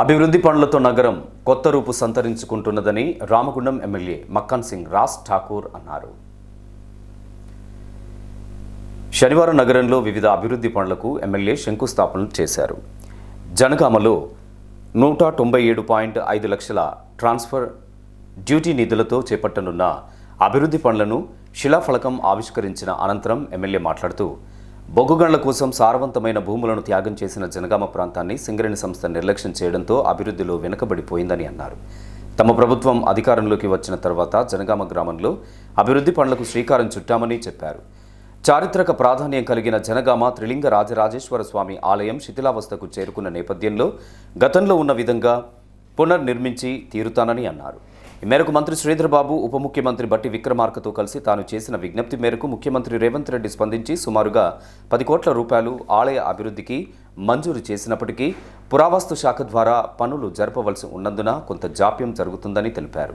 అభివృద్ధి పనులతో నగరం కొత్త రూపు సంతరించుకుంటున్నదని రామగుండం ఎమ్మెల్యే మక్కన్ సింగ్ రాజ్ ఠాకూర్ అన్నారు. శనివారం నగరంలో వివిధ అభివృద్ధి పనులకు ఎమ్మెల్యే శంకుస్థాపన చేశారు. జనగామలో నూట తొంభై ఏడు పాయింట్ ఐదు లక్షల ట్రాన్స్ఫర్ డ్యూటీ నిధులతో చేపట్టనున్న అభివృద్ధి పనులను శిలాఫలకం ఆవిష్కరించిన అనంతరం ఎమ్మెల్యే మాట్లాడుతూ బొగ్గుగండ్ల కోసం సారవంతమైన భూములను త్యాగం చేసిన జనగామ ప్రాంతాన్ని సింగరేణి సంస్థ నిర్లక్ష్యం చేయడంతో అభివృద్ధిలో వెనుకబడిపోయిందని అన్నారు. తమ ప్రభుత్వం అధికారంలోకి వచ్చిన తర్వాత జనగామ గ్రామంలో అభివృద్ధి పనులకు శ్రీకారం చుట్టామని చెప్పారు. చారిత్రక ప్రాధాన్యం కలిగిన జనగామ త్రిలింగ రాజరాజేశ్వర స్వామి ఆలయం శిథిలావస్థకు చేరుకున్న నేపథ్యంలో గతంలో ఉన్న విధంగా పునర్నిర్మించి తీరుతానని అన్నారు. ఈ మేరకు మంత్రి శ్రీధర్బాబు ఉప ముఖ్యమంత్రి బట్టి విక్రమార్కతో కలిసి తాను చేసిన విజ్ఞప్తి మేరకు ముఖ్యమంత్రి రేవంత్ రెడ్డి స్పందించి సుమారుగా పది కోట్ల రూపాయలు ఆలయ అభివృద్ధికి మంజూరు చేసినప్పటికీ పురావస్తు శాఖ ద్వారా పనులు జరపవలసి ఉన్నందున కొంత జాప్యం జరుగుతుందని తెలిపారు.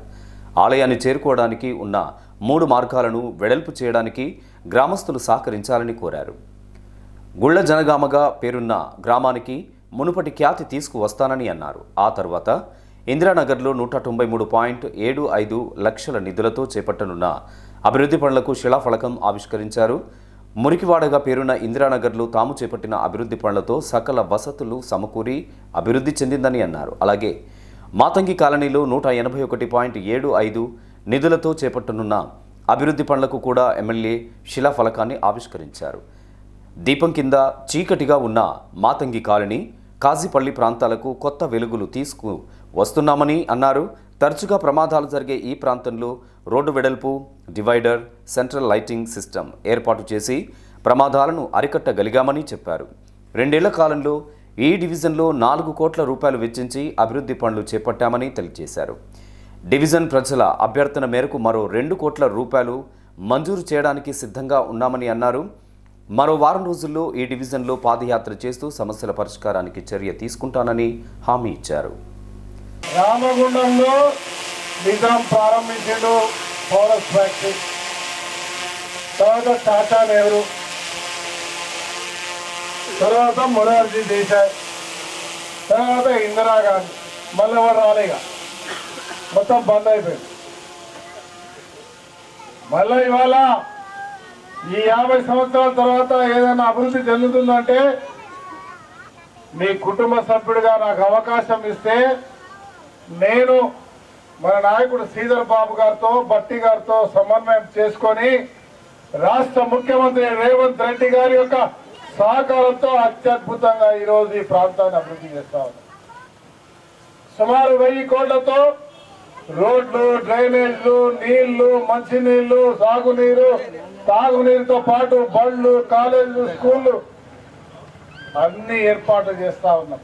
ఆలయాన్ని చేరుకోవడానికి ఉన్న మూడు మార్గాలను వెడల్పు చేయడానికి గ్రామస్తులు సహకరించాలని కోరారు. గుళ్ళ జనగామగా పేరున్న గ్రామానికి మునుపటి ఖ్యాతి తీసుకువస్తానని అన్నారు. ఆ తర్వాత ఇందిరానగర్లో నూట తొంభై మూడు పాయింట్ ఏడు ఐదు లక్షల నిధులతో చేపట్టనున్న అభివృద్ధి పనులకు శిలాఫలకం ఆవిష్కరించారు. మురికివాడగా పేరున్న ఇందిరానగర్లో తాము చేపట్టిన అభివృద్ధి పనులతో సకల వసతులు సమకూరి అభివృద్ధి చెందిందని అన్నారు. అలాగే మాతంగి కాలనీలో నూట ఎనభై ఒకటి పాయింట్ ఏడు ఐదు నిధులతో చేపట్టనున్న అభివృద్ధి పనులకు కూడా ఎమ్మెల్యే శిలాఫలకాన్ని ఆవిష్కరించారు. దీపం కింద చీకటిగా ఉన్న మాతంగి కాలనీ కాజీపల్లి ప్రాంతాలకు కొత్త వెలుగులు తీసుకు వస్తున్నామని అన్నారు. తరచుగా ప్రమాదాలు జరిగే ఈ ప్రాంతంలో రోడ్డు వెడల్పు డివైడర్ సెంట్రల్ లైటింగ్ సిస్టమ్ ఏర్పాటు చేసి ప్రమాదాలను అరికట్టగలిగామని చెప్పారు. రెండేళ్ళ కాలంలో ఈ డివిజన్లో నాలుగు కోట్ల రూపాయలు వెచ్చించి అభివృద్ధి పనులు చేపట్టామని తెలియజేశారు. డివిజన్ ప్రజల అభ్యర్థన మేరకు మరో రెండు కోట్ల రూపాయలు మంజూరు చేయడానికి సిద్ధంగా ఉన్నామని అన్నారు. మరో వారం రోజుల్లో ఈ డివిజన్లో పాదయాత్ర చేస్తూ సమస్యల పరిష్కారానికి చర్య తీసుకుంటానని హామీ ఇచ్చారు. రామగుండంలో నిజాం ప్రారంభించాడు ఫారెస్ట్ ఫ్యాక్టరీ. తర్వాత టాటా నెహ్రూ. తర్వాత మొరార్జీ దేశాయ్. తర్వాత ఇందిరాగాంధీ మళ్ళీ ఎవరు రాలేగా మొత్తం బంద్ అయిపోయింది. మళ్ళీ ఇవాళ ఈ యాభై సంవత్సరాల తర్వాత ఏదైనా అభివృద్ధి చెందుతుందంటే మీ కుటుంబ సభ్యుడిగా నాకు అవకాశం ఇస్తే నేను మన నాయకుడు శ్రీధర్ బాబు గారితో భట్టి గారితో సమన్వయం చేసుకొని రాష్ట్ర ముఖ్యమంత్రి రేవంత్ రెడ్డి గారి యొక్క సహకారంతో అత్యద్భుతంగా ఈరోజు ఈ ప్రాంతాన్ని అభివృద్ధి చేస్తా ఉన్నాం. సుమారు వెయ్యి కోట్లతో రోడ్లు డ్రైనేజ్లు నీళ్ళు మంచినీళ్ళు సాగునీరు తాగునీరుతో పాటు బళ్ళు కాలేజీలు స్కూళ్ళు అన్ని ఏర్పాట్లు చేస్తా ఉన్నాం.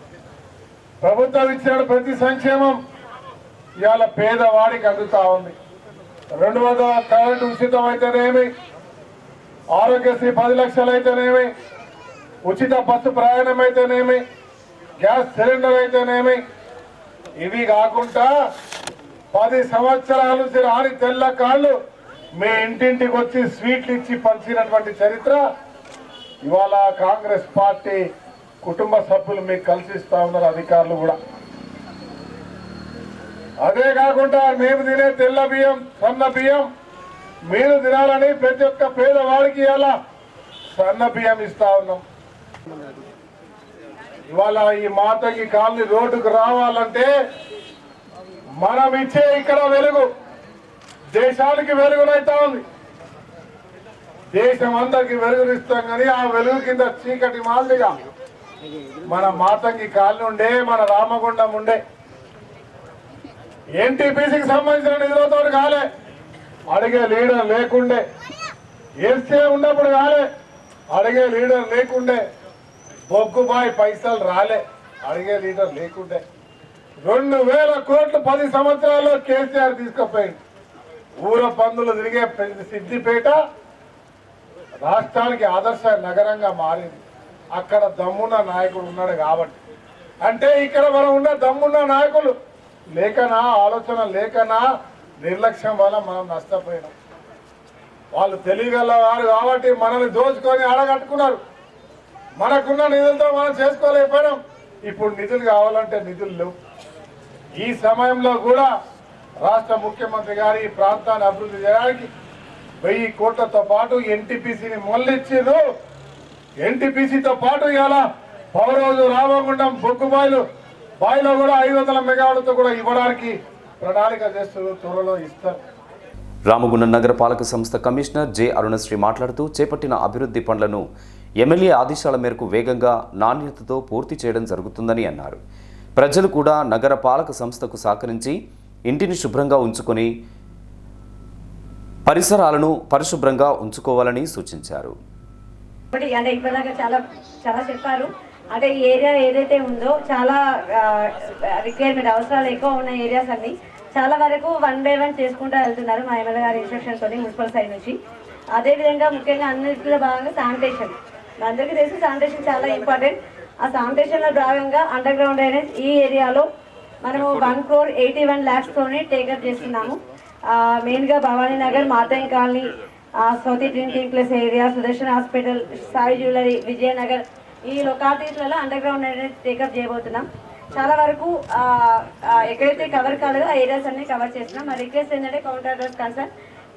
ప్రభుత్వం ఇచ్చిన ప్రతి సంక్షేమం ఇవాళ పేదవాడికి అందుతా ఉంది. రెండు వందల కరెంటు ఉచితం అయితేనేమి ఆరోగ్యశ్రీ పది లక్షలు అయితేనేమి ఉచిత బస్సు ప్రయాణం అయితేనేమి గ్యాస్ సిలిండర్ అయితేనేమి ఇవి కాకుండా పది సంవత్సరాల నుంచి రాని తెల్ల కాళ్ళు. మీ ఇంటింటికి వచ్చి స్వీట్లు ఇచ్చి పంచినటువంటి చరిత్ర. ఇవాళ కాంగ్రెస్ పార్టీ కుటుంబ సభ్యులు మీకు కలిసి ఇస్తా ఉన్నారు అధికారులు కూడా. అదే కాకుండా మేము తినే తెల్ల బియ్యం సన్న బియ్యం మీరు తినాలని ప్రతి ఒక్క పేదవాడికి ఇలా సన్న బియ్యం ఇస్తా ఉన్నాం. ఇవాళ ఈ మాతకి కాలనీ రోడ్డుకు రావాలంటే మనం ఇచ్చే ఇక్కడ వెలుగు దేశానికి వెలుగునైతా ఉంది. దేశం అందరికి వెలుగునిస్తాం కానీ ఆ వెలుగు కింద చీకటి మాదిరిగా మన మాతంగి కాళ్ళు ఉండే మన రామగుండం ఉండే. ఎన్టీపీసీకి సంబంధించిన నిధులతో కాలే. అడిగే లీడర్ లేకుండే. ఎస్సీ ఉన్నప్పుడు కాలే. అడిగే లీడర్ లేకుండే. బొగ్గుబాయి పైసలు రాలే. అడిగే లీడర్ లేకుండే. రెండు వేల కోట్లు పది సంవత్సరాల్లో కేసీఆర్ తీసుకుపోయింది ఊర పందులు తిరిగే సిద్దిపేట రాష్ట్రానికి ఆదర్శ నగరంగా మారింది. అక్కడ దమ్మున్న నాయకుడు ఉన్నాడు కాబట్టి. అంటే ఇక్కడ మనం ఉన్న దమ్మున్న నాయకులు లేకనా ఆలోచన లేకనా నిర్లక్ష్యం వల్ల మనం నష్టపోయినాం. వాళ్ళు తెలియగల వారు కాబట్టి మనల్ని దోచుకొని అడగట్టుకున్నారు. మనకున్న నిధులతో మనం చేసుకోలేకపోయినాం. ఇప్పుడు నిధులు కావాలంటే నిధులు లేవు. ఈ సమయంలో కూడా రాష్ట్ర ముఖ్యమంత్రి గారు ఈ ప్రాంతాన్ని అభివృద్ధి చేయడానికి వెయ్యి కోట్లతో పాటు ఎన్టీపీసీని మొల్లిచ్చారు ఎన్టీపీసీతో పాటు ఇలా పవరోజు రామగుండం బొగ్గుబాయిలు బాయిలో కూడా ఐదు వందల మెగావాట్లతో కూడా ఇవ్వడానికి ప్రణాళిక చేస్తూ త్వరలో ఇస్తారు. రామగుండం నగర పాలక సంస్థ కమిషనర్ జె అరుణశ్రీ మాట్లాడుతూ చేపట్టిన అభివృద్ధి పనులను ఎమ్మెల్యే ఆదేశాల మేరకు వేగంగా నాణ్యతతో పూర్తి చేయడం జరుగుతుందని అన్నారు. ప్రజలు కూడా నగర పాలక సంస్థకు సహకరించి ఇంటిని శుభ్రంగా ఉంచుకొని పరిసరాలను పరిశుభ్రంగా ఉంచుకోవాలని సూచించారు. ఒకటి అంటే ఇప్పటిదాకా చాలా చాలా చెప్పారు. అంటే ఈ ఏరియా ఏదైతే ఉందో చాలా రిక్వైర్మెంట్ అవసరాలు ఎక్కువ ఉన్న ఏరియాస్ అన్ని చాలా వరకు వన్ బై వన్ చేసుకుంటూ వెళ్తున్నారు మా ఎమ్మెల్యే గారి ఇన్స్ట్రక్షన్స్ తోని మున్సిపల్ సైడ్ నుంచి. అదేవిధంగా ముఖ్యంగా అన్నింటిలో భాగంగా శానిటేషన్. అందరికీ తెలిసి శానిటేషన్ చాలా ఇంపార్టెంట్. ఆ శానిటేషన్లో భాగంగా అండర్ గ్రౌండ్ డ్రైనేజ్ ఈ ఏరియాలో మనము one crore eighty one lakhs తోని టేకప్ చేస్తున్నాము. మెయిన్గా Bhavani Nagar Mathaiah colony south Indian place area Sudarshan hospital Sai jewellery Vijayanagar ఈ లొకాలిటీస్లలో అండర్ గ్రౌండ్ అనేది టేకప్ చేయబోతున్నాం. చాలా వరకు ఎక్కడైతే కవర్ కాలేదో ఆ ఏరియాస్ అన్ని కవర్ చేస్తున్నాం. మా రిక్వెస్ట్ ఏంటంటే కౌంటర్ కన్సర్న్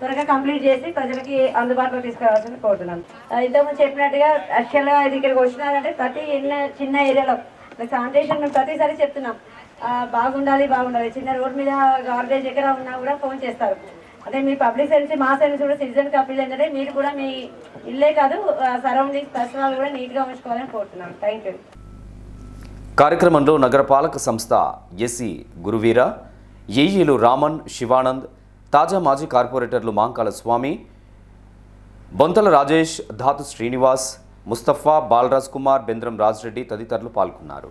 త్వరగా కంప్లీట్ చేసి ప్రజలకి అందుబాటులో తీసుకురావాల్సింది కోరుతున్నాం. ఆ, ఇంతకుముందు చెప్పినట్టుగా యాక్చువల్గా ఇది ఇక్కడికి వచ్చినారంటే ప్రతి చిన్న చిన్న ఏరియాలో శానిటేషన్ మేము ప్రతిసారి చెప్తున్నాం. బాగుండాలి బాగుండాలి. చిన్న రోడ్ మీద గార్బేజ్ ఎక్కడ ఉన్నా కూడా ఫోన్ చేస్తారు. అదే మీ పబ్లిక్ సర్వీస్ మా సర్వీస్ కూడా సిటిజన్ అప్పీల్ ఏంటంటే మీరు కూడా మీ ఇల్లే కాదు సరౌండింగ్స్ పర్సనల్ కూడా నీట్గా ఉంచుకోవాలని కోరుతున్నాం. థ్యాంక్ యూ కార్యక్రమంలో నగరపాలక సంస్థ ఎస్సి గురువీర ఏఈలు రామన్ శివానంద్ తాజా మాజీ కార్పొరేటర్లు మాంకాల స్వామి బొంతల రాజేష్ ధాతు శ్రీనివాస్ ముస్తఫా బాలరాజ్ కుమార్ బెంద్రం రాజ్రెడ్డి తదితరులు పాల్గొన్నారు.